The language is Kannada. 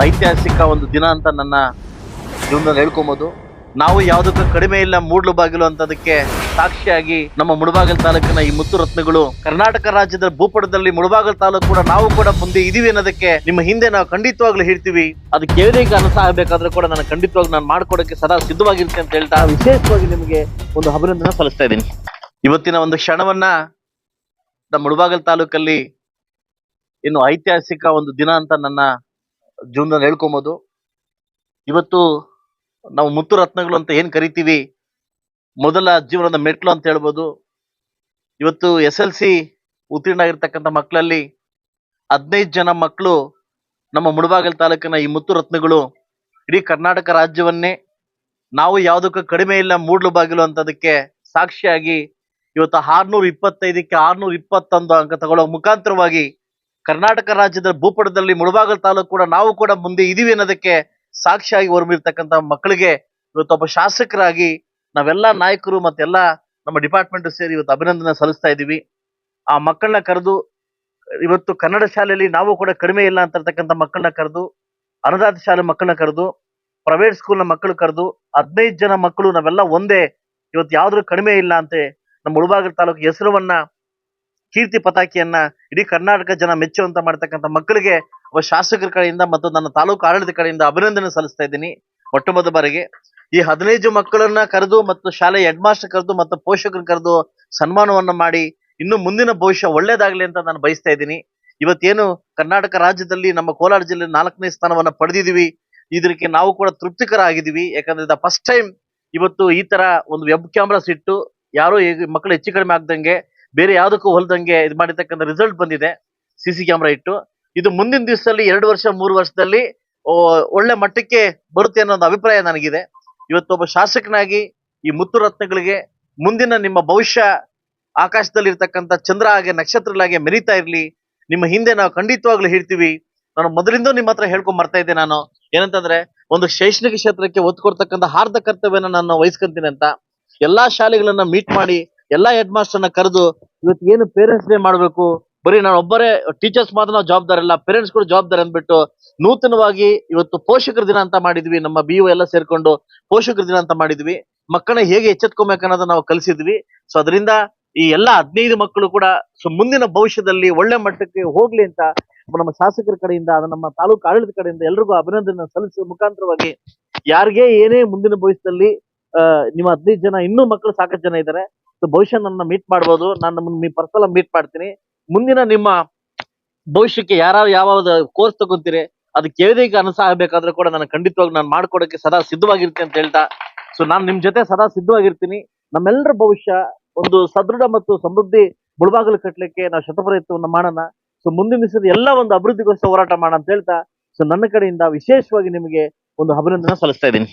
ಐತಿಹಾಸಿಕ ಒಂದು ದಿನ ಅಂತ ನನ್ನ ಜೀವನದಲ್ಲಿ ಹೇಳ್ಕೊಬೋದು. ನಾವು ಯಾವುದಕ್ಕೂ ಕಡಿಮೆ ಇಲ್ಲ, ಮೂಡ್ಲು ಬಾಗಿಲು ಅಂತದಕ್ಕೆ ಸಾಕ್ಷಿಯಾಗಿ ನಮ್ಮ ಮುಳಬಾಗಲ್ ತಾಲೂಕಿನ ಈ ಮುತ್ತು ರತ್ನಗಳು ಕರ್ನಾಟಕ ರಾಜ್ಯದ ಭೂಪಟದಲ್ಲಿ ಮುಳಬಾಗಲ್ ತಾಲೂಕು ಕೂಡ ನಾವು ಕೂಡ ಮುಂದೆ ಇದೀವಿ ಅನ್ನೋದಕ್ಕೆ ನಿಮ್ಮ ಹಿಂದೆ ನಾವು ಖಂಡಿತವಾಗ್ಲೂ ಹೇಳ್ತೀವಿ. ಅದು ಯಾವುದೇ ಅನುಸ ಆಗಬೇಕಾದ್ರೆ ಕೂಡ ನಾನು ಖಂಡಿತವಾಗಿ ನಾನು ಮಾಡ್ಕೊಡಕ್ಕೆ ಸದಾ ಸಿದ್ಧವಾಗಿರ್ತೀನಿ ಅಂತ ಹೇಳ್ತಾ ವಿಶೇಷವಾಗಿ ನಿಮಗೆ ಒಂದು ಅಭಿನಂದನೆ ಸಲ್ಲಿಸ್ತಾ ಇದ್ದೀನಿ. ಇವತ್ತಿನ ಒಂದು ಕ್ಷಣವನ್ನ ನಮ್ಮ ಮುಳಬಾಗಲ್ ತಾಲೂಕಲ್ಲಿ ಇನ್ನು ಐತಿಹಾಸಿಕ ಒಂದು ದಿನ ಅಂತ ನನ್ನ ಜೀವನದಲ್ಲಿ ಹೇಳ್ಕೊಬೋದು. ಇವತ್ತು ನಾವು ಮುತ್ತು ರತ್ನಗಳು ಅಂತ ಏನ್ ಕರಿತೀವಿ? ಮೊದಲ ಜೀವನದ ಮೆಟ್ಲು ಅಂತ ಹೇಳ್ಬೋದು. ಇವತ್ತು ಎಸ್ ಎಲ್ ಸಿ ಉತ್ತೀರ್ಣ ಆಗಿರ್ತಕ್ಕಂಥ ಮಕ್ಕಳಲ್ಲಿ ಹದಿನೈದು ಜನ ಮಕ್ಕಳು ನಮ್ಮ ಮುಡಬಾಗಲ್ ತಾಲೂಕಿನ ಈ ಮುತ್ತು ರತ್ನಗಳು ಇಡೀ ಕರ್ನಾಟಕ ರಾಜ್ಯವನ್ನೇ ನಾವು ಯಾವುದಕ್ಕೂ ಕಡಿಮೆ ಇಲ್ಲ, ಮೂಡ್ಲು ಬಾಗಿಲು ಅಂತದಕ್ಕೆ ಸಾಕ್ಷಿಯಾಗಿ ಇವತ್ತು ಆರ್ನೂರ ಇಪ್ಪತ್ತೈದಕ್ಕೆ ಆರ್ನೂರ ಇಪ್ಪತ್ತೊಂದು ಅಂಕ ತಗೊಳ್ಳೋ ಮುಖಾಂತರವಾಗಿ ಕರ್ನಾಟಕ ರಾಜ್ಯದ ಭೂಪಟದಲ್ಲಿ ಮುಳಬಾಗಲ್ ತಾಲೂಕು ಕೂಡ ನಾವು ಕೂಡ ಮುಂದೆ ಇದೀವಿ ಅನ್ನೋದಕ್ಕೆ ಸಾಕ್ಷಿಯಾಗಿ ಹೊರಬಿರ್ತಕ್ಕಂಥ ಮಕ್ಕಳಿಗೆ ಇವತ್ತು ಒಬ್ಬ ಶಾಸಕರಾಗಿ ನಾವೆಲ್ಲ ನಾಯಕರು ಮತ್ತೆಲ್ಲ ನಮ್ಮ ಡಿಪಾರ್ಟ್ಮೆಂಟ್ ಸೇರಿ ಇವತ್ತು ಅಭಿನಂದನೆ ಸಲ್ಲಿಸ್ತಾ ಇದ್ದೀವಿ ಆ ಮಕ್ಕಳನ್ನ ಕರೆದು ಇವತ್ತು ಕನ್ನಡ ಶಾಲೆಯಲ್ಲಿ ನಾವು ಕೂಡ ಕಡಿಮೆ ಇಲ್ಲ ಅಂತ ಇರ್ತಕ್ಕಂಥ ಮಕ್ಕಳನ್ನ ಕರೆದು ಅನುದಾತ ಶಾಲೆ ಮಕ್ಕಳನ್ನ ಕರೆದು ಪ್ರೈವೇಟ್ ಸ್ಕೂಲ್ನ ಮಕ್ಕಳು ಕರೆದು, ಹದಿನೈದು ಜನ ಮಕ್ಕಳು ನಾವೆಲ್ಲ ಒಂದೇ, ಇವತ್ತು ಯಾವ್ದ್ರೂ ಕಡಿಮೆ ಇಲ್ಲ ಅಂತೆ ನಮ್ಮ ಮುಳಬಾಗಿಲು ತಾಲೂಕು ಹೆಸರವನ್ನ ಕೀರ್ತಿ ಪತಾಕಿಯನ್ನ ಇಡೀ ಕರ್ನಾಟಕ ಜನ ಮೆಚ್ಚುವಂತ ಮಾಡ್ತಕ್ಕಂಥ ಮಕ್ಕಳಿಗೆ ಒಬ್ಬ ಶಾಸಕರ ಕಡೆಯಿಂದ ಮತ್ತು ನನ್ನ ತಾಲೂಕು ಆಡಳಿತ ಕಡೆಯಿಂದ ಅಭಿನಂದನೆ ಸಲ್ಲಿಸ್ತಾ ಇದ್ದೀನಿ. ಮೊಟ್ಟ ಮೊದಲ ಬಾರಿಗೆ ಈ ಹದಿನೈದು ಮಕ್ಕಳನ್ನ ಕರೆದು ಮತ್ತು ಶಾಲೆ ಹೆಡ್ ಮಾಸ್ಟರ್ ಕರೆದು ಮತ್ತು ಪೋಷಕರು ಕರೆದು ಸನ್ಮಾನವನ್ನ ಮಾಡಿ ಇನ್ನು ಮುಂದಿನ ಭವಿಷ್ಯ ಒಳ್ಳೇದಾಗ್ಲಿ ಅಂತ ನಾನು ಬಯಸ್ತಾ ಇದ್ದೀನಿ. ಇವತ್ತೇನು ಕರ್ನಾಟಕ ರಾಜ್ಯದಲ್ಲಿ ನಮ್ಮ ಕೋಲಾರ ಜಿಲ್ಲೆ ನಾಲ್ಕನೇ ಸ್ಥಾನವನ್ನ ಪಡೆದಿದ್ದೀವಿ. ಇದಕ್ಕೆ ನಾವು ಕೂಡ ತೃಪ್ತಿಕರ ಆಗಿದ್ದೀವಿ ಯಾಕಂದ್ರೆ ಫಸ್ಟ್ ಟೈಮ್ ಇವತ್ತು ಈ ತರ ಒಂದು ವೆಬ್ ಕ್ಯಾಮ್ರಾಸ್ ಇಟ್ಟು ಯಾರೋ ಮಕ್ಕಳು ಹೆಚ್ಚು ಕಡಿಮೆ ಆಗ್ದಂಗೆ ಬೇರೆ ಯಾವ್ದಕ್ಕೂ ಹೊಲ್ದಂಗೆ ಇದು ಮಾಡಿರ್ತಕ್ಕಂಥ ರಿಸಲ್ಟ್ ಬಂದಿದೆ ಸಿಸಿ ಕ್ಯಾಮ್ರಾ ಇಟ್ಟು. ಇದು ಮುಂದಿನ ದಿವಸದಲ್ಲಿ ಎರಡು ವರ್ಷ, ಮೂರು ವರ್ಷದಲ್ಲಿ ಒಳ್ಳೆ ಮಟ್ಟಕ್ಕೆ ಬರುತ್ತೆ ಅನ್ನೋ ಒಂದು ಅಭಿಪ್ರಾಯ ನನಗಿದೆ. ಇವತ್ತೊಬ್ಬ ಶಾಸಕನಾಗಿ ಈ ಮುತ್ತು ರತ್ನಗಳಿಗೆ ಮುಂದಿನ ನಿಮ್ಮ ಭವಿಷ್ಯ ಆಕಾಶದಲ್ಲಿ ಇರ್ತಕ್ಕಂಥ ಚಂದ್ರ ಹಾಗೆ ನಕ್ಷತ್ರಗಳಾಗೆ ಮೆರಿತಾ ಇರ್ಲಿ. ನಿಮ್ಮ ಹಿಂದೆ ನಾವು ಖಂಡಿತವಾಗ್ಲೂ ಹೇಳ್ತೀವಿ. ನಾನು ಮೊದಲಿಂದ ನಿಮ್ಮ ಹತ್ರ ಹೇಳ್ಕೊಂಡ್ ಬರ್ತಾ ಇದ್ದೆ ನಾನು. ಏನಂತಂದ್ರೆ, ಒಂದು ಶೈಕ್ಷಣಿಕ ಕ್ಷೇತ್ರಕ್ಕೆ ಒತ್ತು ಕೊಡ್ತಕ್ಕಂಥ ಹಾರ್ದ ಕರ್ತವ್ಯನ ನಾನು ವಹಿಸ್ಕೊಂತೀನಿ ಅಂತ. ಎಲ್ಲಾ ಶಾಲೆಗಳನ್ನ ಮೀಟ್ ಮಾಡಿ ಎಲ್ಲಾ ಹೆಡ್ ಮಾಸ್ಟರ್ನ ಕರೆದು ಇವತ್ತು ಏನು ಪೇರೆಂಟ್ಸ್ ಡೇ ಮಾಡ್ಬೇಕು? ಬರೀ ನಾನು ಒಬ್ಬರೇ ಟೀಚರ್ಸ್ ಮಾತ್ರ ನಾವು ಜವಾಬ್ದಾರಿ ಅಲ್ಲ ಪೇರೆಂಟ್ಸ್ ಕೂಡ ಜವಾಬ್ದಾರಿ ಅಂದ್ಬಿಟ್ಟು ನೂತನವಾಗಿ ಇವತ್ತು ಪೋಷಕರ ದಿನ ಅಂತ ಮಾಡಿದ್ವಿ, ನಮ್ಮ ಬಿ ಎಲ್ಲ ಸೇರ್ಕೊಂಡು ಪೋಷಕರ ದಿನ ಅಂತ ಮಾಡಿದ್ವಿ. ಮಕ್ಕಳನ್ನ ಹೇಗೆ ಎಚ್ಚೆತ್ಕೊಬೇಕು ಅನ್ನೋದನ್ನ ನಾವು ಕಲಿಸಿದ್ವಿ. ಸೊ ಅದರಿಂದ ಈ ಎಲ್ಲಾ ಹದಿನೈದು ಮಕ್ಕಳು ಕೂಡ ಸೊ ಮುಂದಿನ ಭವಿಷ್ಯದಲ್ಲಿ ಒಳ್ಳೆ ಮಟ್ಟಕ್ಕೆ ಹೋಗ್ಲಿ ಅಂತ ನಮ್ಮ ಶಾಸಕರ ಕಡೆಯಿಂದ, ಅದು ನಮ್ಮ ತಾಲೂಕು ಆಡಳಿತ ಕಡೆಯಿಂದ ಎಲ್ರಿಗೂ ಅಭಿನಂದನೆ ಸಲ್ಲಿಸುವ ಮುಖಾಂತರವಾಗಿ ಯಾರಿಗೆ ಏನೇ ಮುಂದಿನ ಭವಿಷ್ಯದಲ್ಲಿ ನಿಮ್ಮ ಹದಿನೈದು ಜನ ಇನ್ನೂ ಮಕ್ಕಳು ಸಾಕಷ್ಟು ಜನ ಇದ್ದಾರೆ ಭವಿಷ್ಯ ನನ್ನ ಮೀಟ್ ಮಾಡ್ಬೋದು. ನಾನು ನಮ್ಮನ್ನ ಪರ್ಸನಲ್ ಮೀಟ್ ಮಾಡ್ತೀನಿ. ಮುಂದಿನ ನಿಮ್ಮ ಭವಿಷ್ಯಕ್ಕೆ ಯಾರು ಯಾವ ಕೋರ್ಸ್ ತಗೊಂತೀರಿ ಅದು ಕೇಳಿದಕ್ಕೆ ಅನಸ ಆಗಬೇಕಾದ್ರೆ ಕೂಡ ನಾನು ಖಂಡಿತವಾಗಿ ನಾನು ಮಾಡ್ಕೊಡಕ್ಕೆ ಸದಾ ಸಿದ್ಧವಾಗಿರ್ತೀನಿ ಅಂತ ಹೇಳ್ತಾ. ಸೊ ನಾನು ನಿಮ್ ಜೊತೆ ಸದಾ ಸಿದ್ಧವಾಗಿರ್ತೀನಿ. ನಮ್ಮೆಲ್ಲರ ಭವಿಷ್ಯ ಒಂದು ಸದೃಢ ಮತ್ತು ಸಮೃದ್ಧಿ ಬುಳಬಾಗಲು ಕಟ್ಟಲಿಕ್ಕೆ ನಾವು ಶತಪ್ರಯತ್ನವನ್ನು ಮಾಡೋಣ. ಸೊ ಮುಂದಿನ ದಿವಸದ ಎಲ್ಲ ಒಂದು ಅಭಿವೃದ್ಧಿಗೋಸ್ಕರ ಹೋರಾಟ ಮಾಡೋಣ ಅಂತ ಹೇಳ್ತಾ. ಸೊ ನನ್ನ ಕಡೆಯಿಂದ ವಿಶೇಷವಾಗಿ ನಿಮಗೆ ಒಂದು ಅಭಿನಂದನೆ ಸಲ್ಲಿಸ್ತಾ ಇದ್ದೀನಿ.